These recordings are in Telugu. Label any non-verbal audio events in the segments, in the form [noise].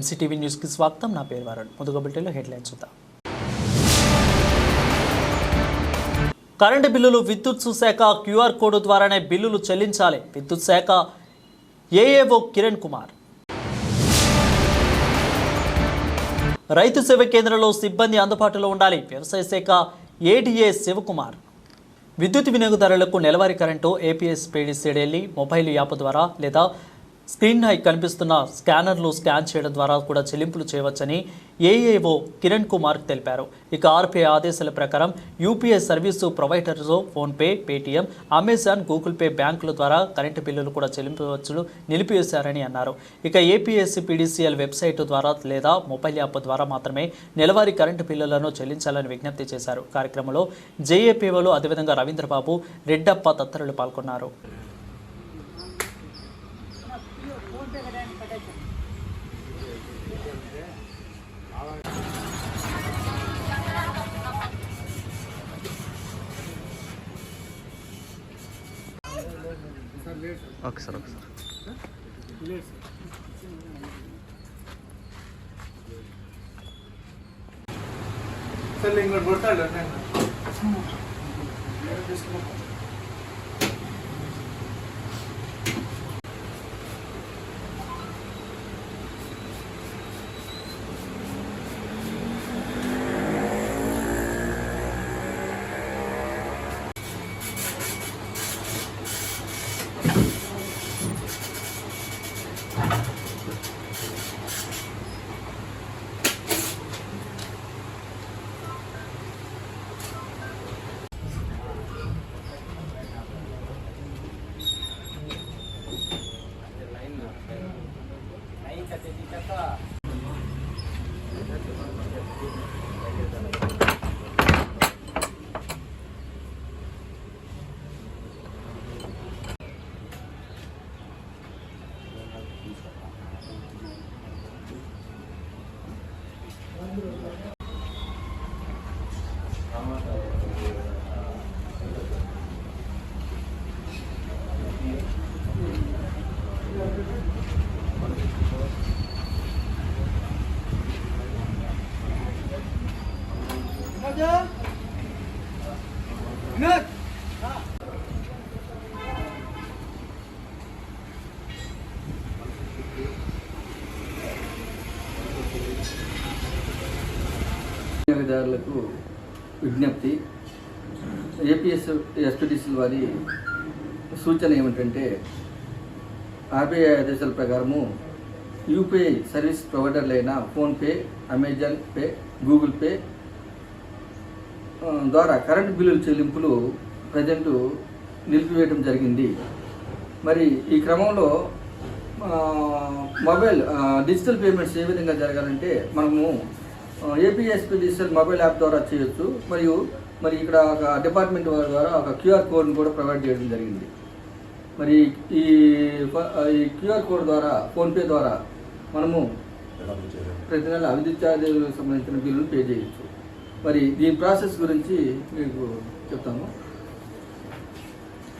ఎంసీటీవీ న్యూస్కి స్వాగతం. నా పేరు వరుణ్. ముందుగా హెడ్లైన్స్ చూద్దాం. కరెంటు బిల్లులు విద్యుత్ శాఖ క్యూఆర్ కోడ్ ద్వారానే బిల్లులు చెల్లించాలి. విద్యుత్ శాఖ ఏఏఓ కిరణ్ కుమార్. రైతు సేవ కేంద్రంలో సిబ్బంది అందుబాటులో ఉండాలి. వ్యవసాయ శాఖ ఏడీఏ శివకుమార్. విద్యుత్ వినియోగదారులకు నెలవారీ కరెంటు ఏపీఎస్ పీడీసీడీఎల్ఈ మొబైల్ యాప్ ద్వారా లేదా స్క్రీన్ హై కనిపిస్తున్న స్కానర్లు స్కాన్ చేయడం ద్వారా కూడా చెల్లింపులు చేయవచ్చని ఏఏఓ కిరణ్ కుమార్ తెలిపారు. ఇక ఆర్బీఐ ఆదేశాల ప్రకారం UPI service providers PhonePe Paytm Amazon Google Pay బ్యాంకుల ద్వారా కరెంటు బిల్లులు కూడా చెల్లించవచ్చు నిలిపివేశారని అన్నారు. ఇక ఏపీఎస్సీ పీడీసీఎల్ వెబ్సైట్ ద్వారా లేదా మొబైల్ యాప్ ద్వారా మాత్రమే నెలవారీ కరెంటు బిల్లులను చెల్లించాలని విజ్ఞప్తి చేశారు. కార్యక్రమంలో జేఏపీఓలు అదేవిధంగా రవీంద్రబాబు రెడ్డప్ప తదితరులు పాల్గొన్నారు. ఒకసారి ఒకసారి. సార్ సార్ ఇంకోటి కొడతాడు విజ్ఞప్తి. ఏపీఎస్ ఎస్పీటీసీల వారి సూచన ఏమిటంటే ఆర్బీఐ ఆదేశాల ప్రకారము UPI service ప్రొవైడర్లైన PhonePe Amazon Pay Google Pay ద్వారా కరెంటు బిల్లుల చెల్లింపులు ప్రజెంట్ నిలిపివేయడం జరిగింది. మరి ఈ క్రమంలో మొబైల్ డిజిటల్ పేమెంట్స్ ఏ విధంగా జరగాలంటే మనము ఏపీఎస్పీ డిజిటల్ మొబైల్ యాప్ ద్వారా చేయొచ్చు. మరియు మరి ఇక్కడ ఒక డిపార్ట్మెంట్ వారి ద్వారా ఒక క్యూఆర్ కోడ్ని కూడా ప్రొవైడ్ చేయడం జరిగింది. మరి ఈ ఈ క్యూఆర్ కోడ్ ద్వారా ఫోన్పే ద్వారా మనము ప్రతి నెల విద్యుత్ ఛార్జీలకు సంబంధించిన బిల్లును పే చేయొచ్చు. మరి దీని ప్రాసెస్ గురించి మీకు చెప్తాము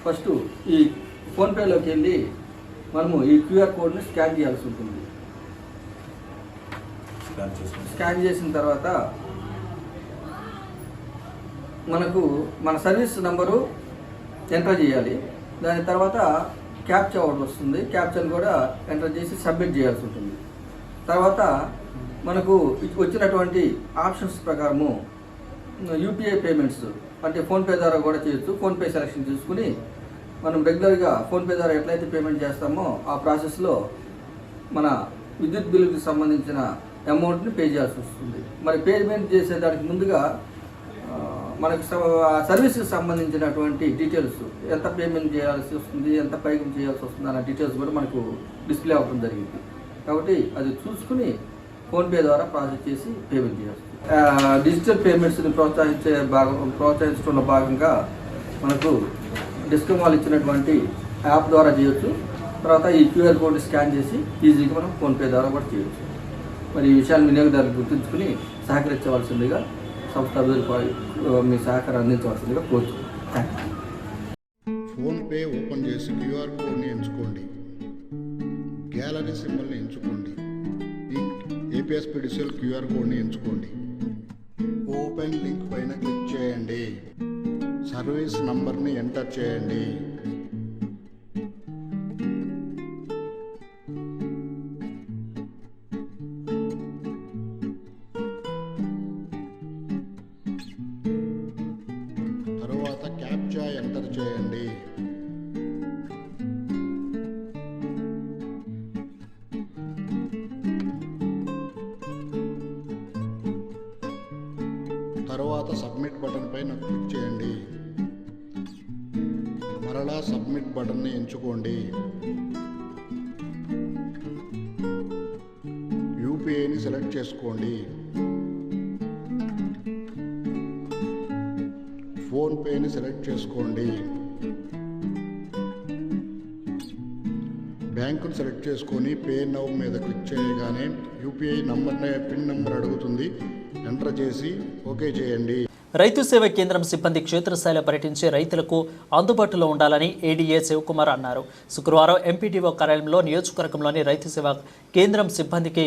ఫస్ట్ ఈ ఫోన్పేలోకి వెళ్ళి మనము ఈ క్యూఆర్ కోడ్ని స్కాన్ చేయాల్సి ఉంటుంది. స్కాన్ చేసిన తర్వాత మనకు మన సర్వీస్ నెంబరు ఎంటర్ చేయాలి. దాని తర్వాత క్యాప్చర్ ఒకటి వస్తుంది. క్యాప్చర్ కూడా ఎంటర్ చేసి సబ్మిట్ చేయాల్సి ఉంటుంది. తర్వాత మనకు వచ్చినటువంటి ఆప్షన్స్ ప్రకారము యూపీఐ పేమెంట్స్ అంటే ఫోన్పే ద్వారా కూడా చేయొచ్చు. ఫోన్పే సెలెక్షన్ చేసుకుని మనం రెగ్యులర్గా ఫోన్పే ద్వారా ఎట్లయితే పేమెంట్ చేస్తామో ఆ ప్రాసెస్లో మన విద్యుత్ బిల్లుకి సంబంధించిన అమౌంట్ని పే చేయాల్సి వస్తుంది. మరి పేమెంట్ చేసేదానికి ముందుగా మనకు మనకి స- సర్వీస్కి సంబంధించినటువంటి డీటెయిల్స్ ఎంత పేమెంట్ చేయాల్సి వస్తుంది ఎంత పైకి చేయాల్సి వస్తుంది అన్న డీటెయిల్స్ కూడా మనకు డిస్ప్లే అవ్వడం జరిగింది. కాబట్టి అది చూసుకుని ఫోన్పే ద్వారా ప్రాసెస్ చేసి పేమెంట్ చేయాల్సి డిజిటల్ పేమెంట్స్ని ప్రోత్సహించే భాగం ప్రోత్సహించడంలో భాగంగా మనకు డిస్కమ్ వాళ్ళు ఇచ్చినటువంటి యాప్ ద్వారా చేయొచ్చు. తర్వాత ఈ క్యూఆర్ కోడ్ స్కాన్ చేసి ఈజీగా మనం ఫోన్పే ద్వారా కూడా చేయొచ్చు. మరి ఈ విషయాలు వినియోగదారులు గుర్తుంచుకుని సహకరించవలసిందిగా సంస్థ మీ సహకారం అందించవలసిందిగా కోరుతున్నాను థ్యాంక్ యూ ఫోన్పే ఓపెన్ చేసి క్యూఆర్ కోడ్ని ఎంచుకోండి. గ్యాలరీ సింబల్ని ఎంచుకోండి. ఈ క్యూఆర్ కోడ్ని ఎంచుకోండి. ఓపెన్ లింక్ పైన క్లిక్ చేయండి. సర్వీస్ నంబర్ని ఎంటర్ చేయండి. బటన్ని ఎంచుకోండి. యూపీఐని సెలెక్ట్ చేసుకోండి. ఫోన్పేని సెలెక్ట్ చేసుకోండి. బ్యాంకును సెలెక్ట్ చేసుకొని పే నవ్ మీద క్లిక్ చేయగానే యూపీఐ నంబర్నే పిన్ నెంబర్ అడుగుతుంది. ఎంటర్ చేసి ఓకే చేయండి. రైతు సేవ కేంద్రం సిబ్బంది క్షేత్రస్థాయిలో పర్యటించి రైతులకు అందుబాటులో ఉండాలని ఏడీఏ శివకుమార్ అన్నారు. శుక్రవారం ఎంపీడీఓ కార్యాలయంలో నియోజకవర్గంలోని రైతు సేవ కేంద్రం సిబ్బందికి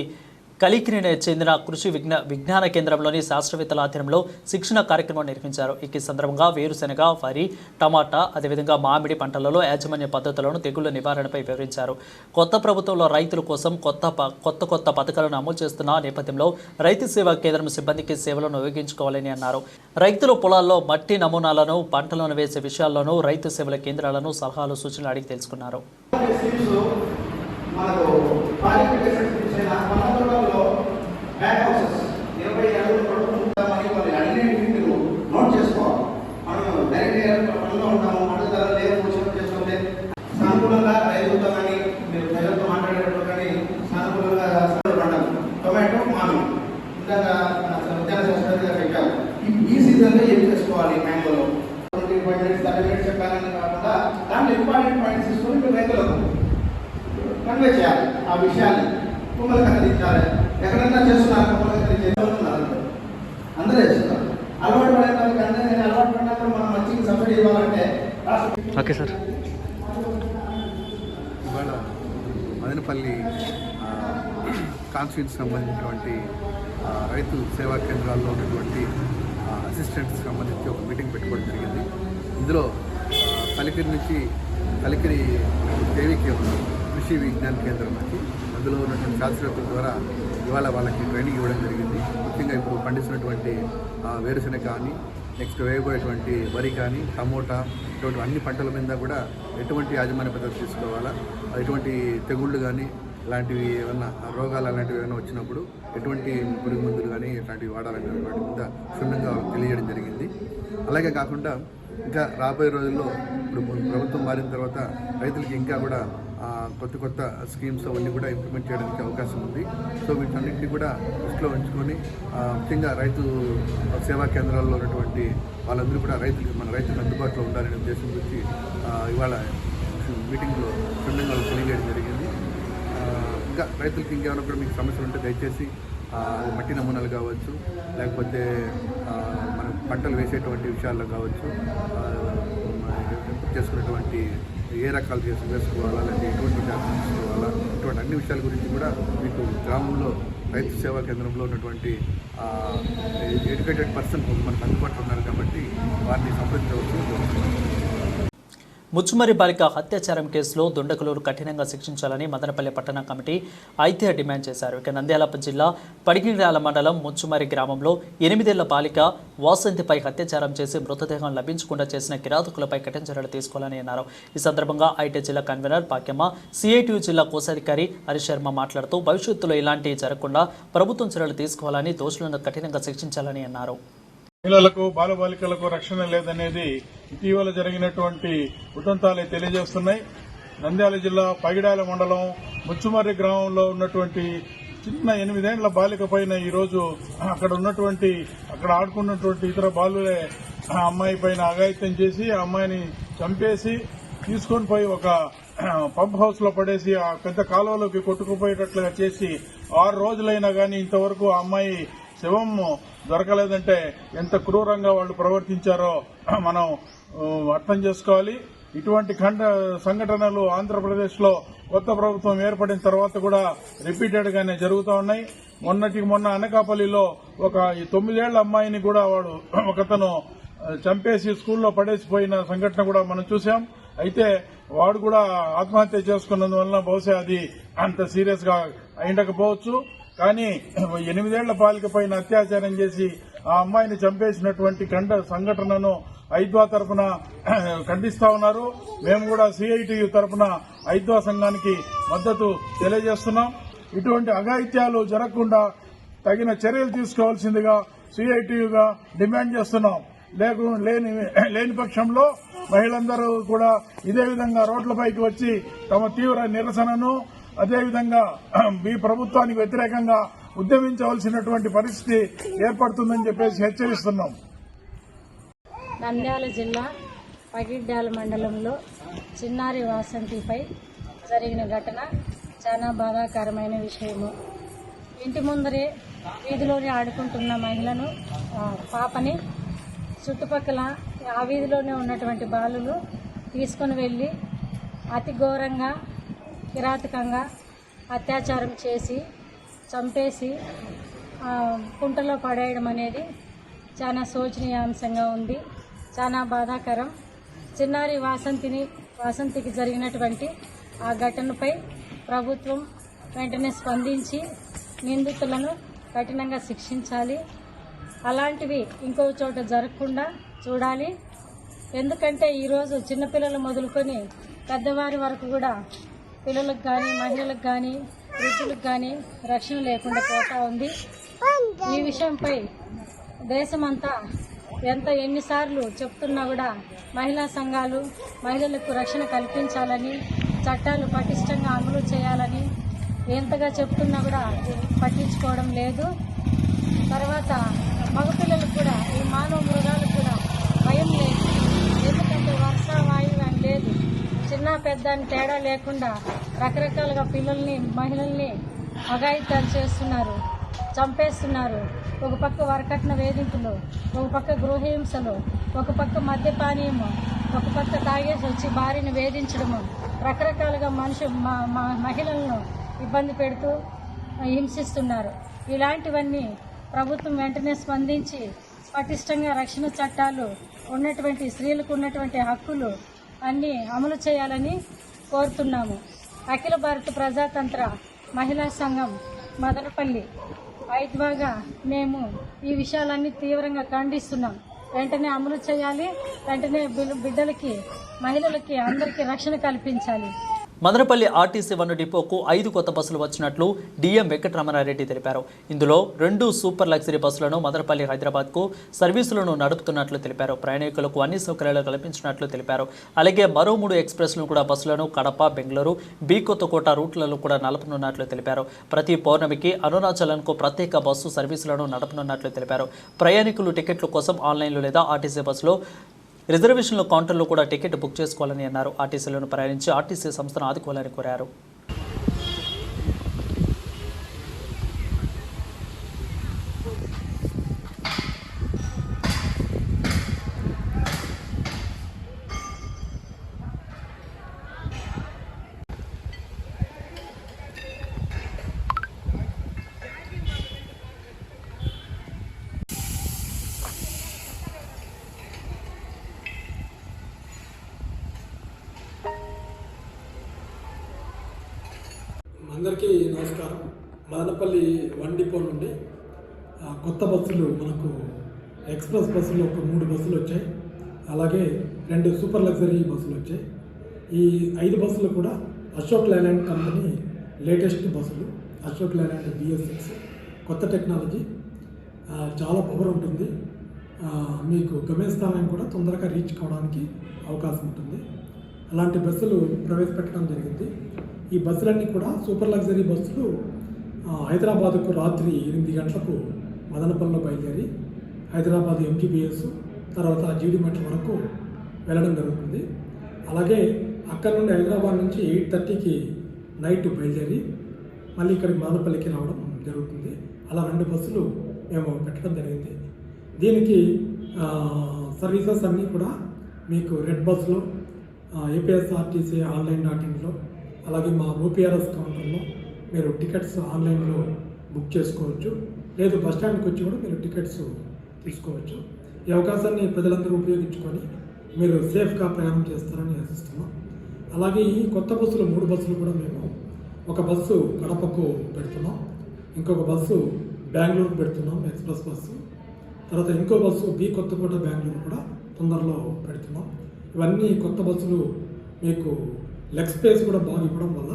కలికిరిని చెందిన కృషి విజ్ఞా విజ్ఞాన కేంద్రంలోని శాస్త్రవేత్తల ఆధ్వర్యంలో శిక్షణ కార్యక్రమం నిర్వహించారు. ఈ సందర్భంగా వేరుశెనగ వరి టమాటా అదేవిధంగా మామిడి పంటలలో యాజమాన్య పద్ధతులను తెగుళ్ళ నివారణపై వివరించారు. కొత్త ప్రభుత్వంలో రైతుల కోసం కొత్త ప- కొత్త కొత్త పథకాలను అమలు చేస్తున్న నేపథ్యంలో రైతు సేవా కేంద్రం సిబ్బందికి సేవలను ఉపయోగించుకోవాలని అన్నారు. రైతుల పొలాల్లో మట్టి నమూనాలను పంటలను వేసే విషయాల్లోనూ రైతు సేవల కేంద్రాలను సలహాలు సూచనలు అడిగి తెలుసుకున్నారు. మనకు back outside. కాన్స్టిట్యూన్సీ సంబంధించినటువంటి రైతు సేవా కేంద్రాల్లో ఉన్నటువంటి అసిస్టెంట్స్ సంబంధించి ఒక మీటింగ్ పెట్టుకోవడం జరిగింది. ఇందులో ఆ, కలికిరి నుంచి కలికిరి దేవికి కృషి విజ్ఞాన కేంద్రం నుంచి అందులో ఉన్నటువంటి శాస్త్రవేత్తల ద్వారా ఇవాళ వాళ్ళకి ట్రైనింగ్ ఇవ్వడం జరిగింది. ముఖ్యంగా ఇప్పుడు పండిస్తున్నటువంటి వేరుశెనగ కానీ నెక్స్ట్ వేయబోయేటువంటి వరి కానీ టమోటా ఇటువంటి అన్ని పంటల మీద కూడా ఎటువంటి యాజమాన్య పద్ధతి తీసుకోవాలా? ఎటువంటి తెగుళ్ళు కానీ ఇలాంటివి ఏమన్నా రోగాలు అలాంటివి ఏమైనా వచ్చినప్పుడు ఎటువంటి పురుగు మందులు కానీ ఇట్లాంటివి వాడాలంటే వాటి మీద క్షుణ్ణంగా తెలియజేయడం జరిగింది. అలాగే కాకుండా ఇంకా రాబోయే రోజుల్లో ఇప్పుడు ప్రభుత్వం మారిన తర్వాత రైతులకి ఇంకా కూడా కొత్త కొత్త స్కీమ్స్ అవన్నీ కూడా ఇంప్లిమెంట్ చేయడానికి అవకాశం ఉంది. సో వీటన్నింటినీ కూడా దృష్టిలో ఉంచుకొని ముఖ్యంగా రైతు సేవా కేంద్రాల్లో ఉన్నటువంటి వాళ్ళందరూ కూడా రైతులకి మన రైతులకు అందుబాటులో ఉండాలనే ఉద్దేశం గురించి ఇవాళ మీటింగ్లో క్షుణ్ణంగా తెలియజేయడం జరిగింది. ఇంకా రైతులకి ఇంకేమైనా కూడా మీకు సమస్యలు ఉంటే దయచేసి మట్టి నమూనాలు కావచ్చు లేకపోతే మనం పంటలు వేసేటువంటి విషయాల్లో కావచ్చు చేసుకున్నటువంటి ఏ రకాలు చేసి వేసుకోవాలా లేకపోతే ఎటువంటి జాగ్రత్తలు తీసుకోవాలా ఇటువంటి అన్ని విషయాల గురించి కూడా మీకు గ్రామంలో రైతు సేవా కేంద్రంలో ఉన్నటువంటి ఎడ్యుకేటెడ్ పర్సన్ మనకు అందుబాటులో ఉన్నారు కాబట్టి వారిని సంప్రదించవచ్చు ముచ్చుమరి బాలిక అత్యాచారం కేసులో దుండగులు కఠినంగా శిక్షించాలని మదనపల్లి పట్టణ కమిటీ అయితే డిమాండ్ చేశారు. ఇక నంద్యాల జిల్లా పడిగిరాల మండలం ముచ్చుమరి గ్రామంలో ఎనిమిదేళ్ళ బాలిక వాసంతిపై అత్యాచారం చేసి మృతదేహం లభించకుండా చేసిన కిరాతకులపై కఠిన చర్యలు తీసుకోవాలని అన్నారు. ఈ సందర్భంగా ఐటీ జిల్లా కన్వీనర్ పాక్యమ్మ సిఐటియు జిల్లా కోశాధికారి హరిశర్మ మాట్లాడుతూ భవిష్యత్తులో ఇలాంటివి జరగకుండా ప్రభుత్వం చర్యలు తీసుకోవాలని దోషులను కఠినంగా శిక్షించాలని అన్నారు. మహిళలకు బాలబాలికలకు రక్షణ లేదనేది ఇటీవల జరిగినటువంటి ఉదంతాలే తెలియజేస్తున్నాయి. నంద్యాల జిల్లా పగిడాల మండలం ముచ్చుమర్రి గ్రామంలో ఉన్నటువంటి చిన్న ఎనిమిదేండ్ల బాలిక పైన ఈరోజు అక్కడ ఉన్నటువంటి అక్కడ ఆడుకున్నటువంటి ఇతర బాలులే ఆ అమ్మాయి పైన అఘాయిత్యం చేసి ఆ అమ్మాయిని చంపేసి తీసుకొని పోయి ఒక పంప్ హౌస్లో పడేసి ఆ పెద్ద కాలువలోకి కొట్టుకుపోయేటట్లుగా చేసి ఆరు రోజులైనా గానీ ఇంతవరకు ఆ అమ్మాయి శవం దొరకలేదంటే ఎంత క్రూరంగా వాళ్ళు ప్రవర్తించారో [clears throat] మనం అర్థం చేసుకోవాలి. ఇటువంటి ఖండ సంఘటనలు ఆంధ్రప్రదేశ్లో కొత్త ప్రభుత్వం ఏర్పడిన తర్వాత కూడా రిపీటెడ్ గానే జరుగుతూ ఉన్నాయి. మొన్నటికి మొన్న అనకాపల్లిలో ఒక తొమ్మిదేళ్ళ అమ్మాయిని కూడా వాడు [clears throat] ఒకతను చంపేసి స్కూల్లో పడేసిపోయిన సంఘటన కూడా మనం చూసాం అయితే వాడు కూడా ఆత్మహత్య చేసుకున్నందువలన బహుశా అది అంత సీరియస్గా అయిండకపోవచ్చు. కానీ ఎనిమిదేళ్ళ బాలిక పైన అత్యాచారం చేసి ఆ అమ్మాయిని చంపేసినటువంటి కండ సంఘటనను ఐద్వా తరపున [clears throat] ఖండిస్తా ఉన్నారు. మేము కూడా సిఐటియు తరపున ఐద్వా సంఘానికి మద్దతు తెలియజేస్తున్నాం. ఇటువంటి అఘాయిత్యాలు జరగకుండా తగిన చర్యలు తీసుకోవాల్సిందిగా సిఐటియుగా డిమాండ్ చేస్తున్నాం. లేకు లేని లేని పక్షంలో మహిళలందరూ కూడా ఇదే విధంగా రోడ్లపైకి వచ్చి తమ తీవ్ర నిరసనను అదేవిధంగా [clears throat] మీ ప్రభుత్వానికి వ్యతిరేకంగా ఉద్యమించవలసినటువంటి పరిస్థితి ఏర్పడుతుందని చెప్పేసి హెచ్చరిస్తున్నాం. నంద్యాల జిల్లా పగిడ్డాల మండలంలో చిన్నారి వాసంతిపై జరిగిన ఘటన చాలా బాధాకరమైన విషయము. ఇంటి ముందరే వీధిలోనే ఆడుకుంటున్న మహిళను పాపని చుట్టుపక్కల ఆ వీధిలోనే ఉన్నటువంటి బాలులు తీసుకొని వెళ్ళి అతి ఘోరంగా కిరాతకంగా అత్యాచారం చేసి చంపేసి కుంటలో పడేయడం అనేది చాలా శోచనీయాంశంగా ఉంది. చాలా బాధాకరం. చిన్నారి వాసంతిని వాసంతికి జరిగినటువంటి ఆ ఘటనపై ప్రభుత్వం వెంటనే స్పందించి నిందితులను కఠినంగా శిక్షించాలి. అలాంటివి ఇంకో చోట జరగకుండా చూడాలి. ఎందుకంటే ఈరోజు చిన్నపిల్లలు మొదలుకొని పెద్దవారి వరకు కూడా పిల్లలకు కానీ మహిళలకు కానీ వృద్ధులకు కానీ రక్షణ లేకుండా పోతా ఉంది. ఈ విషయంపై దేశమంతా ఎంత ఎన్నిసార్లు చెప్తున్నా కూడా మహిళా సంఘాలు మహిళలకు రక్షణ కల్పించాలని చట్టాలు పటిష్టంగా అమలు చేయాలని ఎంతగా చెప్తున్నా కూడా పట్టించుకోవడం లేదు. తర్వాత మగపిల్లలకు కూడా ఈ మానవ మృగాలకు కూడా భయం లేదు. ఎందుకంటే వర్ష వాయువు అని లేదు. చిన్న పెద్ద అని తేడా లేకుండా రకరకాలుగా పిల్లల్ని మహిళల్ని అఘాయిత్యాలు చేస్తున్నారు చంపేస్తున్నారు. ఒక పక్క వరకట్న వేధింపులు ఒక పక్క గృహహింసలు ఒక పక్క మద్యపానీయము ఒక పక్క తాగేసి వచ్చి భార్యను వేధించడము. రకరకాలుగా మనుషు మ- మహిళలను ఇబ్బంది పెడుతూ హింసిస్తున్నారు. ఇలాంటివన్నీ ప్రభుత్వం వెంటనే స్పందించి పటిష్టంగా రక్షణ చట్టాలు ఉన్నటువంటి స్త్రీలకు ఉన్నటువంటి హక్కులు అన్నీ అమలు చేయాలని కోరుతున్నాము. అఖిల భారత ప్రజాతంత్ర మహిళా సంఘం మదనపల్లి ఐద్వాగా మేము ఈ విషయాలన్నీ తీవ్రంగా ఖండిస్తున్నాం. వెంటనే అమలు చేయాలి వెంటనే బిడ్డలకి మహిళలకి అందరికీ రక్షణ కల్పించాలి. మదనపల్లి ఆర్టీసీ వన్ డిపోకు ఐదు కొత్త బస్సులు వచ్చినట్లు డిఎం వెంకటరమణారెడ్డి తెలిపారు. ఇందులో రెండు సూపర్ లగ్జరీ బస్సులను మదనపల్లి హైదరాబాద్కు సర్వీసులను నడుపుతున్నట్లు తెలిపారు. ప్రయాణికులకు అన్ని సౌకర్యాలు కల్పించినట్లు తెలిపారు. అలాగే మరో మూడు ఎక్స్ప్రెస్లను కూడా బస్సులను కడప బెంగళూరు బి కొత్తకోట రూట్లలో కూడా నలుపునున్నట్లు తెలిపారు. ప్రతి పౌర్ణమికి అరుణాచలంకు ప్రత్యేక బస్సు సర్వీసులను నడపనున్నట్లు తెలిపారు. ప్రయాణికులు టికెట్ల కోసం ఆన్లైన్లో లేదా ఆర్టీసీ బస్సులో రిజర్వేషన్ల కౌంటర్లో కూడా టికెట్ బుక్ చేసుకోవాలని అన్నారు. ఆర్టీసీలను ప్రయాణించి ఆర్టీసీ సంస్థను ఆదుకోవాలని కోరారు. బస్సులు మనకు ఎక్స్ప్రెస్ బస్సులు ఒక మూడు బస్సులు వచ్చాయి. అలాగే రెండు సూపర్ లగ్జరీ బస్సులు వచ్చాయి. ఈ ఐదు బస్సులు కూడా అశోక్ లైలాండ్ కంపెనీ లేటెస్ట్ బస్సులు. అశోక్ లైలాండ్ బిఎస్ కొత్త టెక్నాలజీ. చాలా పవర్ ఉంటుంది. మీకు గమ్యస్థానాన్ని కూడా తొందరగా రీచ్ కావడానికి అవకాశం ఉంటుంది. అలాంటి బస్సులు ప్రవేశపెట్టడం జరిగింది. ఈ బస్సులన్నీ కూడా సూపర్ లగ్జరీ బస్సులు హైదరాబాద్కు రాత్రి ఎనిమిది గంటలకు మదనపల్లిలో బయలుదేరి హైదరాబాద్ ఎంజీబీఎస్ తర్వాత జీడిమెట్ల వరకు వెళ్ళడం జరుగుతుంది. అలాగే అక్కడ నుండి హైదరాబాద్ నుంచి ఎయిట్ థర్టీకి నైట్ బయలుదేరి మళ్ళీ ఇక్కడికి మదనపల్లికి రావడం జరుగుతుంది. అలా రెండు బస్సులు మేము పెట్టడం జరిగింది. దీనికి సర్వీసెస్ అన్నీ కూడా మీకు రెడ్ బస్సులో ఏపీఎస్ఆర్టీసీ ఆన్లైన్ డాట్ ఇన్లో అలాగే మా ఓపీఆర్ఎస్ కౌంటర్లో మీరు టికెట్స్ ఆన్లైన్లో బుక్ చేసుకోవచ్చు. లేదు బస్ స్టాండ్కి వచ్చి కూడా మీరు టికెట్స్ తీసుకోవచ్చు. ఈ అవకాశాన్ని ప్రజలందరూ ఉపయోగించుకొని మీరు సేఫ్గా ప్రయాణం చేస్తారని ఆశిస్తున్నాం. అలాగే ఈ కొత్త బస్సులు మూడు బస్సులు కూడా మేము ఒక బస్సు కడపకు పెడుతున్నాం. ఇంకొక బస్సు బెంగళూరు పెడుతున్నాం ఎక్స్ప్రెస్ బస్సు. తర్వాత ఇంకో బస్సు బి కొత్తకోట బెంగళూరు కూడా తొందరలో పెడుతున్నాం. ఇవన్నీ కొత్త బస్సులు మీకు లెగ్ స్పేస్ కూడా బాగా ఇవ్వడం వల్ల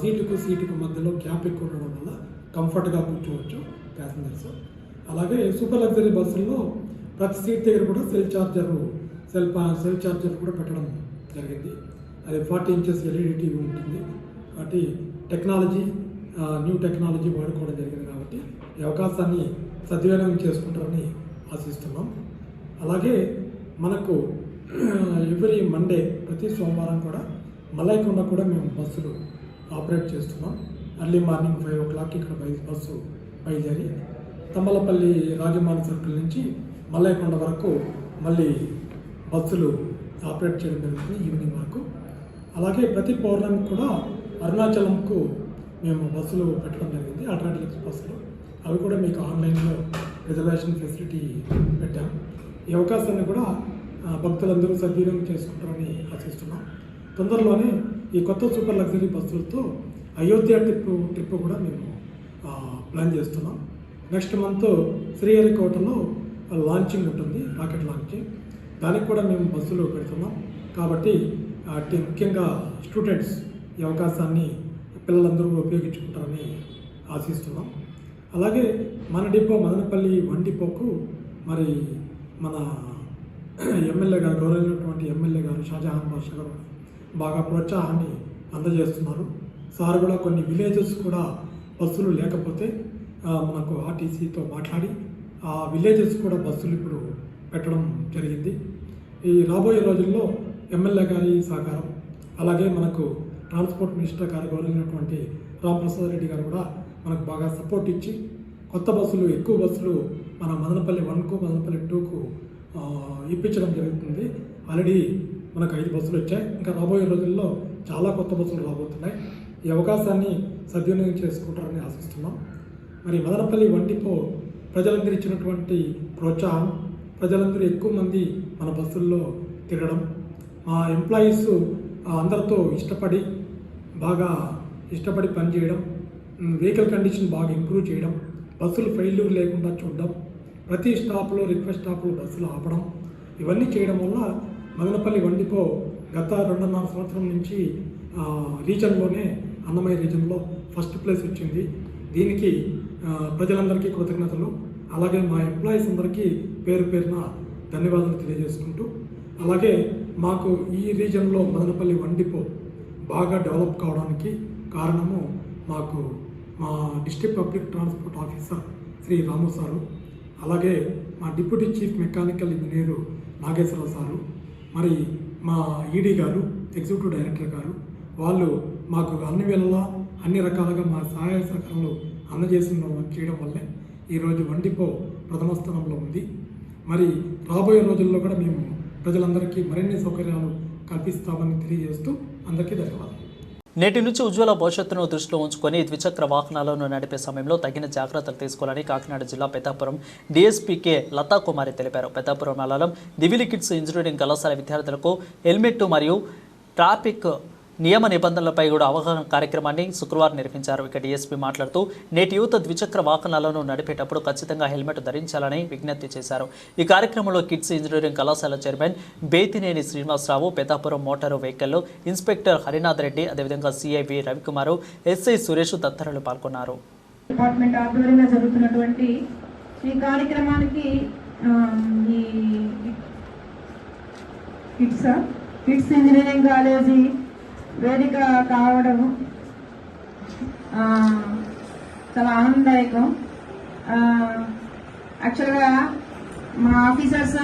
సీటుకు సీటుకు మధ్యలో గ్యాప్ ఎక్కువ ఉండడం వల్ల కంఫర్ట్గా కూర్చోవచ్చు. ప్యాసింజర్స్ అలాగే సూపర్ లగ్జరీ బస్సుల్లో ప్రతి సీట్ దగ్గర కూడా cell charger cell cell charger కూడా పెట్టడం జరిగింది. అది ఫార్టీ ఇంచెస్ ఎల్ఈడి టీవీ ఉంటుంది. కాబట్టి టెక్నాలజీ న్యూ టెక్నాలజీ వాడుకోవడం జరిగింది కాబట్టి ఈ అవకాశాన్ని సద్వినియోగం చేసుకుంటారని ఆశిస్తున్నాం. అలాగే మనకు ఎవ్రీ మండే ప్రతి సోమవారం కూడా మలైకొండ కూడా మేము బస్సులు ఆపరేట్ చేస్తున్నాం. Early morning five o'clock ఇక్కడ బస్సు బయలుదేరి తమ్మలపల్లి రాజమాన సర్కిల్ నుంచి మల్లయ్యకొండ వరకు మళ్ళీ బస్సులు ఆపరేట్ చేయడం జరుగుతుంది ఈవినింగ్ వరకు. అలాగే ప్రతి పౌర్ణమి కూడా అరుణాచలంకు మేము బస్సులు పెట్టడం జరిగింది అల్ట్రాడెలక్స్ బస్సులు. అవి కూడా మీకు ఆన్లైన్లో రిజర్వేషన్ ఫెసిలిటీ పెట్టాం. ఈ అవకాశాన్ని కూడా భక్తులందరూ సద్వినియోగం చేసుకుంటారని ఆశిస్తున్నాం. తొందరలోనే ఈ కొత్త సూపర్ లగ్జరీ బస్సులతో అయోధ్య ట్రిప్ ట్రిప్ కూడా మేము ప్లాన్ చేస్తున్నాం. నెక్స్ట్ మంత్ శ్రీహరికోటలో లాంచింగ్ ఉంటుంది రాకెట్ లాంచింగ్. దానికి కూడా మేము బస్సులు పెడుతున్నాం. కాబట్టి ముఖ్యంగా స్టూడెంట్స్ ఈ అవకాశాన్ని పిల్లలందరూ ఉపయోగించుకుంటారని ఆశిస్తున్నాం. అలాగే మన డిపో మదనపల్లి వన్ డిపోకు మరి మన ఎమ్మెల్యే గారు గౌరవైనటువంటి ఎమ్మెల్యే గారు షాజహాన్ బాషా గారు బాగా ప్రోత్సాహాన్ని అందజేస్తున్నారు. సార్ కూడా కొన్ని విలేజెస్ కూడా బస్సులు లేకపోతే మనకు ఆర్టీసీతో మాట్లాడి ఆ విలేజెస్ కూడా బస్సులు ఇప్పుడు పెట్టడం జరిగింది. ఈ రాబోయే రోజుల్లో ఎమ్మెల్యే గారి సహకారం అలాగే మనకు ట్రాన్స్పోర్ట్ మినిస్టర్ గారు గౌరవమైనటువంటి రామప్రసాద్ రెడ్డి గారు కూడా మనకు బాగా సపోర్ట్ ఇచ్చి కొత్త బస్సులు ఎక్కువ బస్సులు మన మదనపల్లి వన్కు మదనపల్లి టూకు ఇప్పించడం జరుగుతుంది. ఆల్రెడీ మనకు ఐదు బస్సులు వచ్చాయి. ఇంకా రాబోయే రోజుల్లో చాలా కొత్త బస్సులు రాబోతున్నాయి. ఈ అవకాశాన్ని సద్వినియోగం చేసుకుంటారని ఆశిస్తున్నాం. మరి మదనపల్లి వంటిపో ప్రజలందరూ ఇచ్చినటువంటి ప్రోత్సాహం ప్రజలందరూ ఎక్కువ మంది మన బస్సుల్లో తిరగడం మా ఎంప్లాయీస్ అందరితో ఇష్టపడి బాగా ఇష్టపడి పనిచేయడం వెహికల్ కండిషన్ బాగా ఇంప్రూవ్ చేయడం బస్సులు ఫెయిల్యూర్ లేకుండా చూడడం ప్రతి స్టాప్లో రిక్వెస్ట్ స్టాప్లో బస్సులు ఆపడం ఇవన్నీ చేయడం వల్ల మదనపల్లి వండిపో గత రెండున్నర సంవత్సరం నుంచి రీజన్లోనే అన్నమయ్య రీజన్లో ఫస్ట్ ప్లేస్ వచ్చింది. దీనికి ప్రజలందరికీ కృతజ్ఞతలు. అలాగే మా ఎంప్లాయీస్ అందరికీ పేరు పేరున ధన్యవాదాలు తెలియజేసుకుంటూ అలాగే మాకు ఈ రీజన్లో మదనపల్లి వండిపో బాగా డెవలప్ కావడానికి కారణము మాకు మా district public transport officer Shri Ramu sir అలాగే మా deputy chief mechanical engineer Nageswara Rao sir మరి మా ఈడీ గారు ఎగ్జిక్యూటివ్ డైరెక్టర్ గారు వాళ్ళు మాకు అన్ని వేళలా అన్ని రకాలుగా మా సహాయ సహకారాలు అందజేసిన చేయడం వల్లే ఈరోజు వండిపో ప్రథమ స్థానంలో ఉంది. మరి రాబోయే రోజుల్లో కూడా మేము ప్రజలందరికీ మరిన్ని సౌకర్యాలు కల్పిస్తామని తెలియజేస్తూ అందరికీ ధన్యవాదాలు. నేటి నుంచి ఉజ్వల భవిష్యత్తును దృష్టిలో ఉంచుకొని ద్విచక్ర వాహనాలను నడిపే సమయంలో తగిన జాగ్రత్తలు తీసుకోవాలని కాకినాడ జిల్లా పెద్దాపురం డిఎస్పీకే లతా కుమారి తెలిపారు. పెద్దాపురం మండలం దివిలి కిడ్స్ ఇంజనీరింగ్ కళాశాల విద్యార్థులకు హెల్మెట్ మరియు ట్రాఫిక్ నియమ నిబంధనలపై కూడా అవగాహన కార్యక్రమాన్ని శుక్రవారం నిర్వహించారు. ఇక డీఎస్పీ మాట్లాడుతూ నేటి యువత ద్విచక్ర వాహనాలను నడిపేటప్పుడు ఖచ్చితంగా హెల్మెట్ ధరించాలని విజ్ఞప్తి చేశారు. ఈ కార్యక్రమంలో కిడ్స్ ఇంజనీరింగ్ కళాశాల chairman Bethineni Srinivasa Rao Peddapuram motor vehicle inspector Harinath Reddy అదేవిధంగా సిఐవి రవికుమారు ఎస్ఐ సురేష్ తదితరులు పాల్గొన్నారు. డిపార్ట్మెంట్ ఆధ్వర్యంలో జరుగుతున్నటువంటి ఈ కార్యక్రమానికి ఇంజనీరింగ్ కాలేజీ వేదిక కావడం చాలా ఆనందదాయకం. యాక్చువల్గా మా ఆఫీసర్స్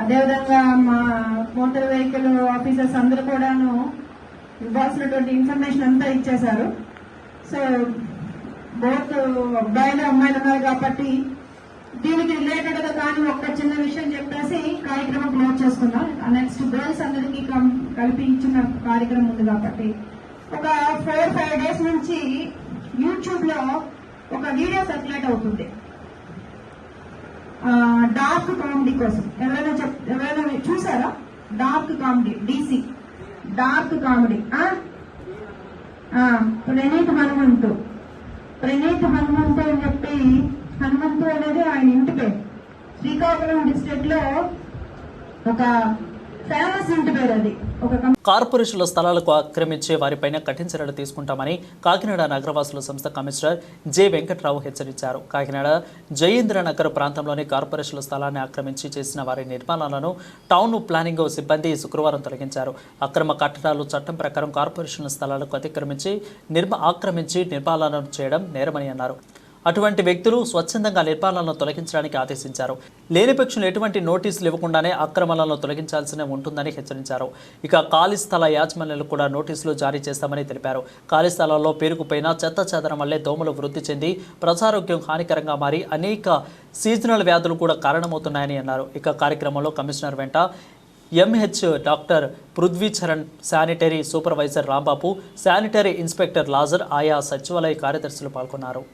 అదేవిధంగా మా మోటార్ వెహికల్ ఆఫీసర్స్ అందరూ కూడాను ఇవ్వాల్సినటువంటి ఇన్ఫర్మేషన్ అంతా ఇచ్చేశారు. సో బోత్ అబ్బాయిలు అమ్మాయిలు ఉన్నారు కాబట్టి దీనికి రిలేటెడ్గా కానీ ఒక చిన్న విషయం చెప్పేసి కార్యక్రమం క్లోజ్ చేసుకున్నాం నెక్స్ట్ గర్ల్స్ అందరికి కల్పించిన కార్యక్రమం ఉంది కాబట్టి ఒక ఫోర్ ఫైవ్ డేస్ నుంచి యూట్యూబ్లో ఒక వీడియో సర్క్యులేట్ అవుతుంది. డార్క్ కామెడీ కోసం. ఎవరైనా చెప్ ఎవరైనా చూసారా? Dark comedy DC dark comedy Praneeth Hanumanthu. Praneeth Hanumanthu అని చెప్పి హనుమంతు అనేది ఆయన ఇంటి పేరు శ్రీకాకుళం డిస్టిక్లో ఒక ఫేమస్ ఇంటి పేరు అది. ఒక కార్పొరేషన్ల స్థలాలకు ఆక్రమించే వారిపైన కఠిన చర్యలు తీసుకుంటామని కాకినాడ నగరవాసుల సంస్థ కమిషనర్ జె వెంకట్రావు హెచ్చరించారు. కాకినాడ జయేంద్ర నగర్ ప్రాంతంలోని కార్పొరేషన్ల స్థలాన్ని ఆక్రమించి చేసిన వారి నిర్మాణాలను టౌన్ ప్లానింగ్ సిబ్బంది శుక్రవారం తొలగించారు. అక్రమ కట్టడాలు చట్టం ప్రకారం కార్పొరేషన్ల స్థలాలకు అతిక్రమించి నిర్మ ఆక్రమించి నిర్మాణాలను చేయడం నేరమని అన్నారు. అటువంటి వ్యక్తులు స్వచ్ఛందంగా నిర్మాణాలను తొలగించడానికి ఆదేశించారు. లేనిపక్షులు ఎటువంటి నోటీసులు ఇవ్వకుండానే అక్రమాలను తొలగించాల్సిన ఉంటుందని హెచ్చరించారు. ఇక ఖాళీ స్థల యాజమాన్యాలకు కూడా నోటీసులు జారీ చేస్తామని తెలిపారు. ఖాళీ స్థలాల్లో పేరుకుపోయిన చెత్త చెదరం వల్లే దోమలు వృద్ధి చెంది ప్రజారోగ్యం హానికరంగా మారి అనేక సీజనల్ వ్యాధులు కూడా కారణమవుతున్నాయని అన్నారు. ఇక కార్యక్రమంలో కమిషనర్ వెంట MH doctor Prithvicharan sanitary supervisor Rambabu sanitary inspector Lazar ఆయా సచివాలయ కార్యదర్శులు పాల్గొన్నారు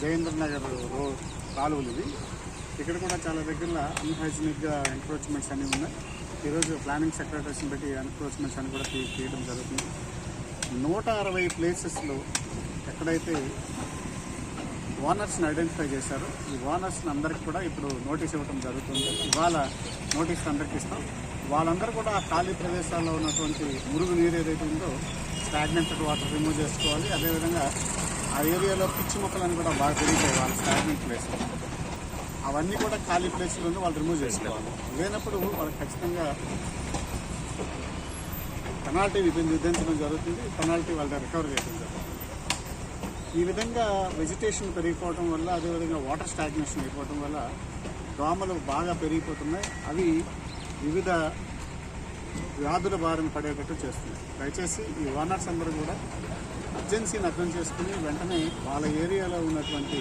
జయేంద్ర నగర్ రోడ్ కాలువలు ఇవి. ఇక్కడ కూడా చాలా దగ్గర అన్హైజినిక్గా ఎంక్రోచ్మెంట్స్ అన్నీ ఉన్నాయి. ఈరోజు ప్లానింగ్ సెక్రటరీస్ని బట్టి ఎన్క్రోచ్మెంట్స్ అని కూడా తీయడం జరుగుతుంది. నూట అరవై ప్లేసెస్లో ఎక్కడైతే ఓనర్స్ని ఐడెంటిఫై చేశారో ఈ ఓనర్స్ని అందరికి కూడా ఇప్పుడు నోటీస్ ఇవ్వడం జరుగుతుంది. ఇవాళ నోటీస్ అందరికి ఇస్తాం. వాళ్ళందరూ కూడా ఆ ఖాళీ ప్రదేశాల్లో ఉన్నటువంటి మురుగు నీరు ఏదైతే ఉందో స్టాగ్నెంటెడ్ వాటర్ రిమూవ్ చేసుకోవాలి. అదేవిధంగా ఆ ఏరియాలో పిచ్చి మొక్కలను కూడా బాగా పెరుగుతాయి వాళ్ళ స్టాగ్నెంట్ ప్లేస్ అవన్నీ కూడా ఖాళీ ప్లేస్లోనే వాళ్ళు రిమూవ్ చేసుకోవాలి. లేనప్పుడు వాళ్ళకి ఖచ్చితంగా పెనాల్టీ విధి- విధించడం జరుగుతుంది. పెనాల్టీ వాళ్ళ రికవర్ చేయడం జరుగుతుంది. ఈ విధంగా వెజిటేషన్ పెరిగిపోవడం వల్ల అదేవిధంగా వాటర్ స్టాగ్నేషన్ అయిపోవడం వల్ల దోమలు బాగా పెరిగిపోతున్నాయి. అవి వివిధ వ్యాధుల బారిన పడేటట్టు చేస్తుంది దయచేసి ఈ ఓనర్స్ అందరూ కూడా అర్జెన్సీని అర్థం చేసుకుని వెంటనే వాళ్ళ ఏరియాలో ఉన్నటువంటి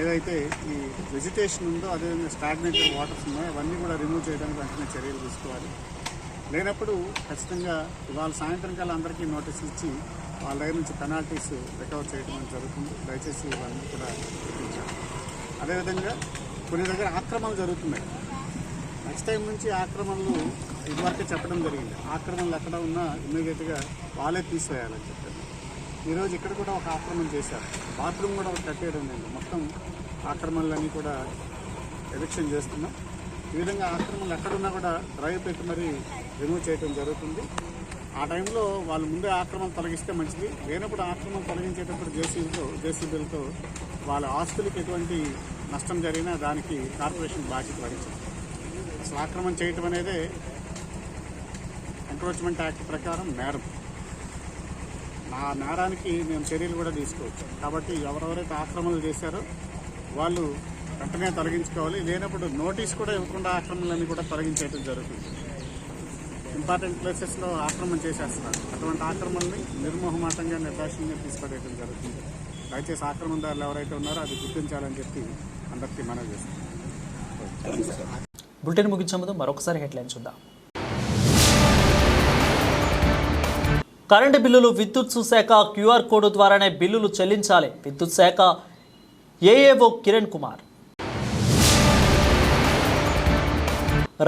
ఏదైతే ఈ వెజిటేషన్ ఉందో అదేవిధంగా స్టాగ్నేటెడ్ వాటర్స్ ఉన్నాయో అవన్నీ కూడా రిమూవ్ చేయడానికి వెంటనే చర్యలు తీసుకోవాలి. లేనప్పుడు ఖచ్చితంగా ఇవాళ సాయంత్రం కల్లా అందరికీ నోటీస్ ఇచ్చి వాళ్ళ దగ్గర నుంచి పెనాల్టీస్ రికవర్ చేయడం జరుగుతుంది. దయచేసి ఇవన్నీ కూడా గుర్తించాలి అదేవిధంగా కొన్ని దగ్గర ఆక్రమణలు జరుగుతున్నాయి. నెక్స్ట్ టైం నుంచి ఆక్రమణలు ఇదివరకే చెప్పడం జరిగింది. ఆక్రమణలు ఎక్కడ ఉన్నా ఇమీడియట్గా వాళ్ళే తీసివేయాలని చెప్పారు. ఈరోజు ఇక్కడ కూడా ఒక ఆక్రమణ చేశారు. బాత్రూమ్ కూడా ఒకటి కట్టేయడం లేదు. మొత్తం ఆక్రమణలన్నీ కూడా ఎవిక్షన్ చేస్తున్నాం. ఈ విధంగా ఆక్రమణలు ఎక్కడున్నా కూడా డ్రైవ్ పెట్టి మరీ రిమూవ్ చేయడం జరుగుతుంది. ఆ టైంలో వాళ్ళు ముందే ఆక్రమణ తొలగిస్తే మంచిది. లేనప్పుడు ఆక్రమణ తొలగించేటప్పుడు జేసీబీతో జేసీబీలతో వాళ్ళ ఆస్తులకు ఎటువంటి నష్టం జరిగినా దానికి కార్పొరేషన్ బాధ్యత వహించింది. అసలు ఆక్రమణ చేయటం అనేదే ఎంక్రోచ్మెంట్ యాక్ట్ ప్రకారం నేరం. ఆ నేరానికి మేము చర్యలు కూడా తీసుకోవచ్చు. కాబట్టి ఎవరెవరైతే ఆక్రమణలు చేశారో వాళ్ళు వెంటనే తొలగించుకోవాలి. లేనప్పుడు నోటీస్ కూడా ఇవ్వకుండా ఆక్రమణలన్నీ కూడా తొలగించేయడం జరుగుతుంది. ఇంపార్టెంట్ ప్లేసెస్లో ఆక్రమణ చేసేస్తున్నారు. అటువంటి ఆక్రమణని నిర్మోహమాటంగా నిర్దాక్షిణ్యంగా తీసుకునేయడం జరుగుతుంది. దయచేసి ఆక్రమణదారులు ఎవరైతే ఉన్నారో అది గుర్తించాలని చెప్పి అందరికీ మనవి చేస్తాం బులెటిన్ ముగించే ముందు మరొకసారి హెడ్లైన్ చూద్దాం. కరెంటు బిల్లులు విద్యుత్ శాఖ క్యూఆర్ కోడ్ ద్వారానే బిల్లులు చెల్లించాలి. విద్యుత్ శాఖ ఏఏఓ కిరణ్ కుమార్.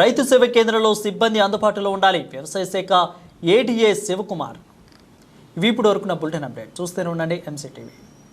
రైతు సేవ కేంద్రంలో సిబ్బంది అందుబాటులో ఉండాలి. వ్యవసాయ శాఖ ఏడీఏ శివకుమార్. ఇవి ఇప్పుడు వరకున్న బులెటిన్ అప్డేట్. చూస్తూనే ఉండండి ఎంసీటీవీ.